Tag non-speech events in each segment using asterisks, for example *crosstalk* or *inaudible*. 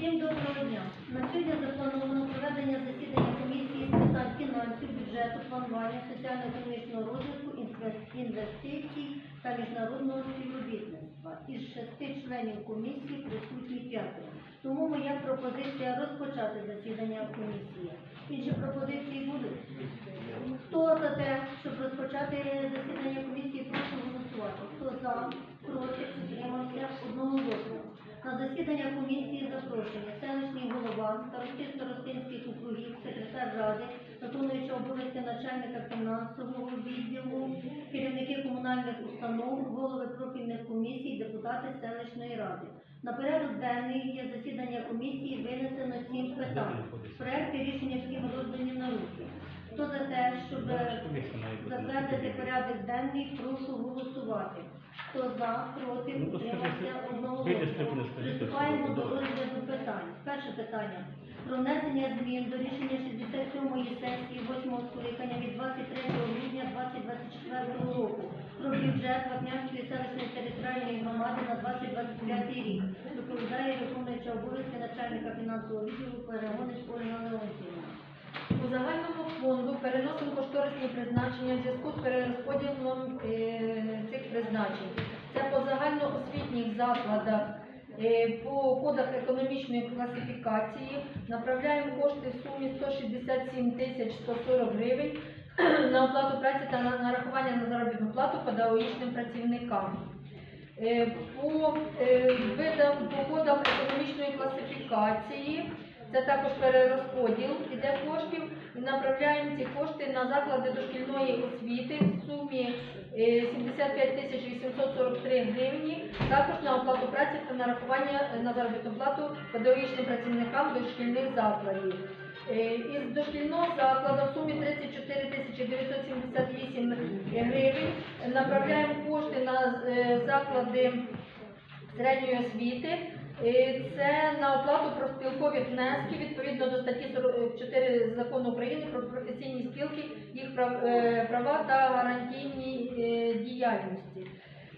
Всім доброго дня. На сьогодні заплановано проведення засідання комісії з питань фінансів, бюджету, планування, соціально-економічного розвитку, інвестицій та міжнародного співробітництва. Із шести членів комісії присутні п'ятеро. Тому моя пропозиція розпочати засідання комісії. Інші пропозиції будуть? Хто за те, щоб розпочати засідання комісії, прошу голосувати. Хто за, засідання комісії запрошені селищний голова, старости старостинських округів, секретар ради, виконуючий обов'язки начальника фінансового відділу, керівники комунальних установ, голови профільних комісій, депутати селищної ради. На порядок денний є засідання комісії винесено сім питань. Проекти рішення всім роздані на руки. Хто за те, щоб затвердити порядок денний, прошу голосувати. Хто за, проти, Ну, утримався одного Приступаємо писати. до розгляду питань. Перше питання. Про внесення змін до рішення 67-ї сесії 8-го скликання від 23 грудня 2024 року про бюджет Вапнянської селищної територіальної громади на 2025 рік. Доповідає виконуюча обов'язки начальника фінансового відділу Перегонич Ольга Леонтівна. У загальному фонду переносимо кошторисні призначення в зв'язку з перерозподілом е, цих призначень. Це по загальноосвітніх закладах, е, по кодах економічної класифікації направляємо кошти в сумі 167 тисяч 140 гривень *clears throat* на оплату праці та на нарахування на заробітну плату педагогічним працівникам. Е, По е, видам по кодам економічної класифікації це також перерозподіл іде коштів. І Направляємо ці кошти на заклади дошкільної освіти в сумі 75 тисяч 843 гривні, також на оплату праці та нарахування е, на заробітну плату педагогічним працівникам дошкільних закладів. Е, Із дошкільного закладу в сумі 34 тисячі 978 гривень направляємо кошти на е, заклади середньої освіти. Це на оплату профспілкові внески відповідно до статті 44 закону України про професійні спілки, їх е, права та гарантійні е, діяльності.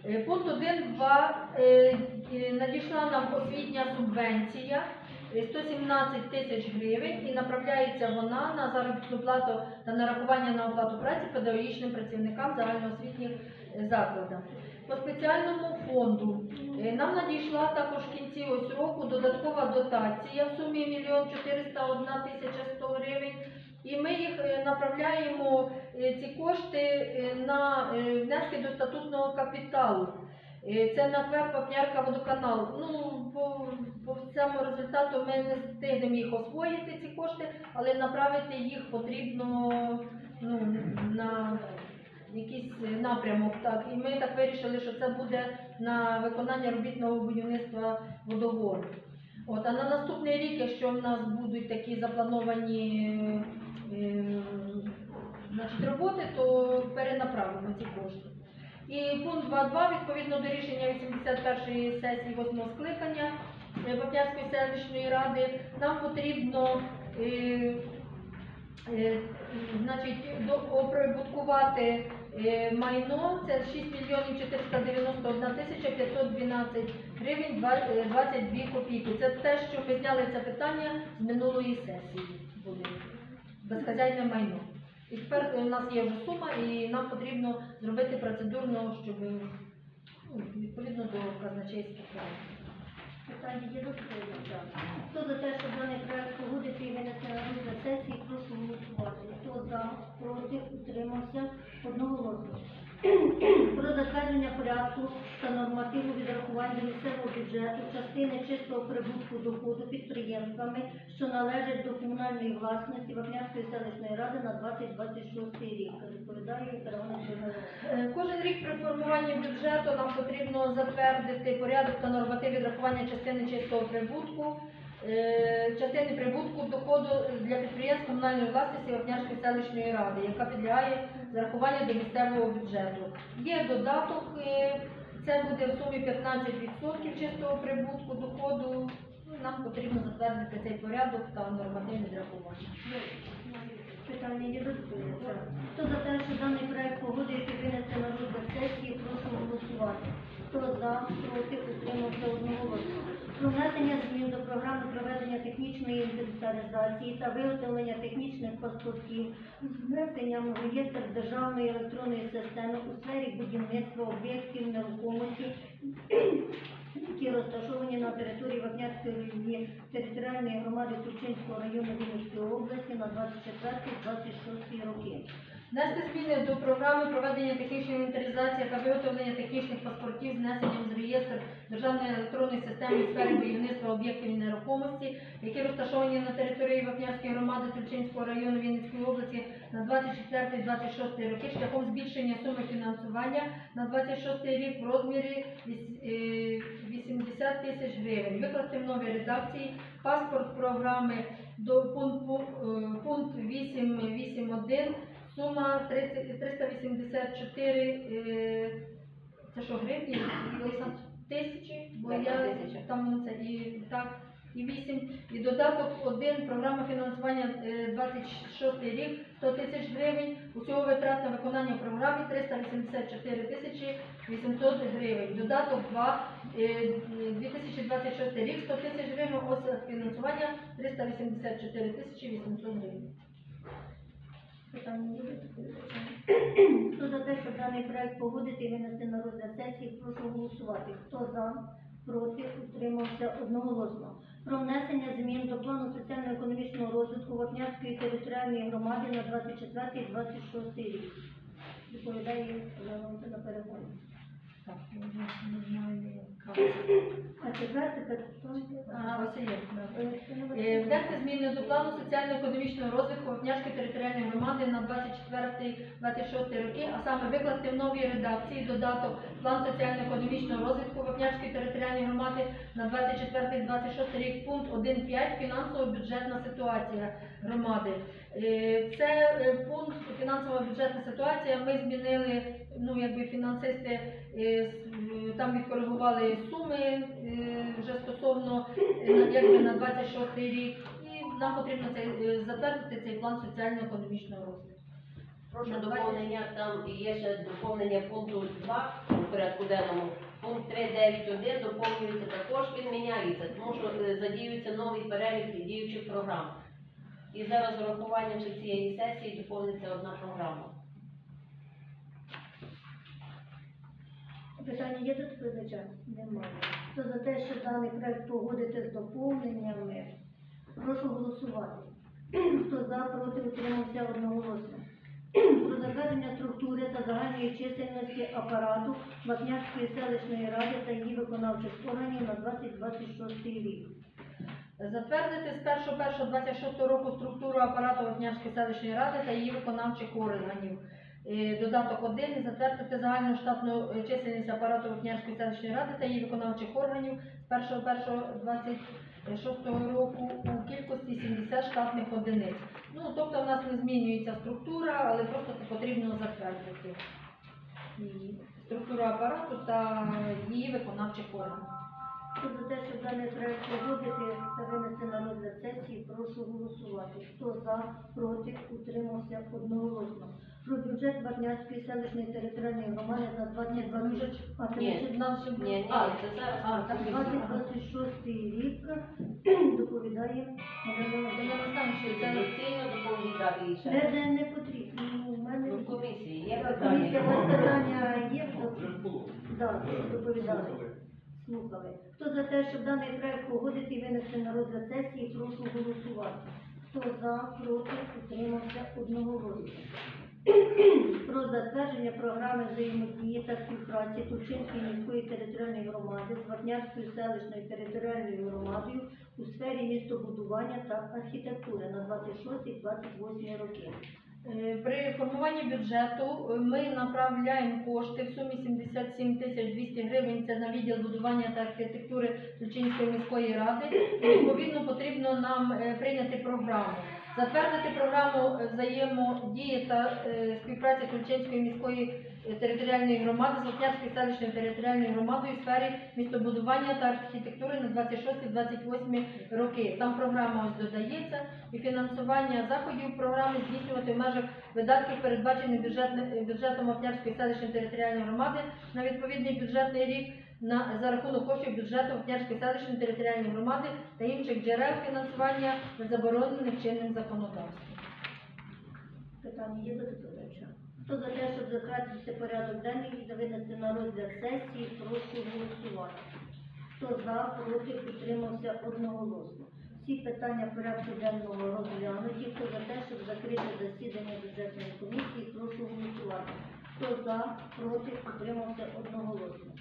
Е, Пункт 1.2 надійшла нам освітня субвенція 117 тисяч гривень і направляється вона на заробітну плату та нарахування на оплату праці педагогічним працівникам загальноосвітніх е, закладах. По спеціальному фонду е, нам надійшла також в кінці ось року додаткова дотація в сумі 1 401 тисяча 100 гривень. І ми їх е, направляємо ці кошти на внески до статутного капіталу. Е, Це на КВЕП Вапнярка водоканал. Ну, по, по цьому результату ми не встигнемо їх освоїти, ці кошти, але направити їх потрібно ну, на якийсь напрямок. Так. І ми так вирішили, що це буде на виконання робітного будівництва водогону. От, а на наступний рік, якщо в нас будуть такі заплановані е, значить, роботи, то перенаправимо ці кошти. І пункт 2.2, відповідно до рішення 81-ї сесії 8 скликання е, Вапнярської селищної ради, нам потрібно е, е, значить, до- оприбуткувати е, майно, це 6 мільйонів 491 тисяча 512 гривень е, 22 копійки. Це те, що ми зняли це питання з минулої сесії. Буде безхазяйне майно. І тепер у нас є вже сума, і нам потрібно зробити процедурно, щоб ну, відповідно до казначейських правил. Питання є розповідача. Хто за те, щоб даний проект погодити і винести на розгляд сесії, прошу голосувати. Хто за, проти, утримався, одноголосно. Про затвердження порядку та нормативу відрахування місцевого бюджету частини чистого прибутку доходу підприємствами, що належать до комунальної власності Вапнярської селищної ради на 2026 рік. Відповідає Тарана Е, Кожен рік при формуванні бюджету нам потрібно затвердити порядок та норматив відрахування частини чистого прибутку, е, частини прибутку доходу для підприємств комунальної власності Вапнярської селищної ради, яка підлягає зарахуванню до місцевого бюджету. Є додаток, е, це буде в сумі 15% чистого прибутку доходу. Ну, Нам потрібно затвердити цей порядок та норматив відрахування. Питання є розповідача. Хто за те, що даний проект погодити і винести на розгляд сесії, прошу голосувати. Хто за, проти, утримався одноголосно. про внесення змін до програми проведення технічної інвентаризації та виготовлення технічних паспортів з внесенням реєстр державної електронної системи у сфері будівництва об'єктів нерухомості, які розташовані території Вапнярської територіальної громади Турчинського району Вінницької області на 24-26 роки. Внести зміни до програми проведення технічної інвентаризації та виготовлення технічних паспортів з внесенням з реєстру Державної електронної системи у сфері будівництва об'єктів нерухомості, які розташовані на території Вапнярської громади району Вінницької області на 24-26 роки шляхом збільшення суми фінансування на 26 рік в розмірі віс- е, 80 тисяч гривень. Викласти в новій редакції паспорт програми до пункту, е, пункт 881 Сума 30 384, е, це що, гривні? Тисячі, бо я там це і так, і 8. І додаток 1, програма фінансування е, 26 рік, 100 тисяч гривень. Усього витрат на виконання програми 384 тисячі 800 гривень. Додаток 2, е, 2026 рік, 100 тисяч гривень, ось фінансування 384 тисячі 800 гривень. Хто за те, щоб даний проект погодити і винести на розгляд сесії, прошу голосувати. Хто за, проти, утримався одноголосно. Про внесення змін до плану соціально-економічного розвитку Вапнярської територіальної громади на 24-26 рік. Доповідає Олена Валентина Перегон. Так, я не знаю. А. Ага, ось є. Е, Внести зміни до плану соціально-економічного розвитку Вапнярської територіальної громади на 24-26 роки, а саме викласти в новій редакції додаток план соціально-економічного розвитку Вапнярської територіальної громади на 24-26 рік, пункт 1.5 фінансово-бюджетна ситуація громади. Е, Це е, пункт фінансова бюджетна ситуація. Ми змінили, ну якби фінансисти там відкоригували суми е, вже стосовно е, на- 26 рік, і нам потрібно цей е, затвердити цей план соціально-економічного розвитку. Прошу доповнення, там є ще доповнення пункту 2 у порядку денному. Пункт 3.9.1 доповнюється також, він міняється, тому що задіюється новий перелік діючих програм. І зараз з урахуванням цієї сесії доповниться одна програма. Питання є до доповідача? Немає. Хто за те, що даний проект погодити з доповненнями, прошу голосувати. Хто за, проти, утримався одноголосно. Про затвердження структури та загальної чисельності апарату Вапнярської селищної ради та її виконавчих органів на 2026 рік. Затвердити з 1.1.26 року структуру апарату Вапнярської селищної ради та її виконавчих органів. Е, Додаток 1 затвердити загальну штатну чисельність апарату Вапнярської селищної ради та її виконавчих органів з 1.1.26 року у кількості 70 штатних одиниць. Ну, тобто в нас не змінюється структура, але просто це потрібно затвердити. Структуру апарату та її виконавчих органів. За те, щоб даний проект погодити та винести на розгляд сесії, прошу голосувати. Хто за, проти, утримався одноголосно. Про бюджет Варнянської селищної територіальної громади на 2020 а Ні. ще нам ще Ні, ні, це зараз. а, так, 2026 рік *clears throat* доповідає Галина Я не знаю, що це Доцільно де не потрібно. Ну, У мене Ну, в комісії є комісія у вас питання. питання є, доповідали. Слухали. Хто за те, щоб даний проект погодити і винести на розгляд сесії, прошу голосувати. Хто за, проти, утримався одноголосно. Про затвердження програми взаємодії та співпраці Тульчинської міської територіальної громади з Вапнярською селищною територіальною громадою у сфері містобудування та архітектури на 26-28 роки. Е, При формуванні бюджету е, ми направляємо кошти в сумі 77 тисяч 200 гривень. Це на відділ будування та архітектури Тульчинської міської ради. Відповідно, потрібно нам е, прийняти програму. Затвердити програму е, взаємодії та е, співпраці Тульчинської міської е, територіальної громади з Лук'янською селищною територіальною громадою у сфері містобудування та архітектури на 26-28 роки. Там програма ось додається і фінансування заходів програми здійснювати в межах видатків, передбачених бюджетом Вапнярської селищної територіальної громади на відповідний бюджетний рік на за рахунок коштів бюджету Вапнярської селищної територіальної громади та інших джерел фінансування не заборонених чинним законодавством. Питання є до доповідача? Хто за те, щоб затратити порядок денний та винести на розгляд сесії, прошу голосувати. Хто за, проти, утримався одноголосно. Всі питання порядку денного розглянуті. Хто за те, щоб закрити засідання бюджетної комісії, прошу голосувати. Хто за, проти, утримався одноголосно.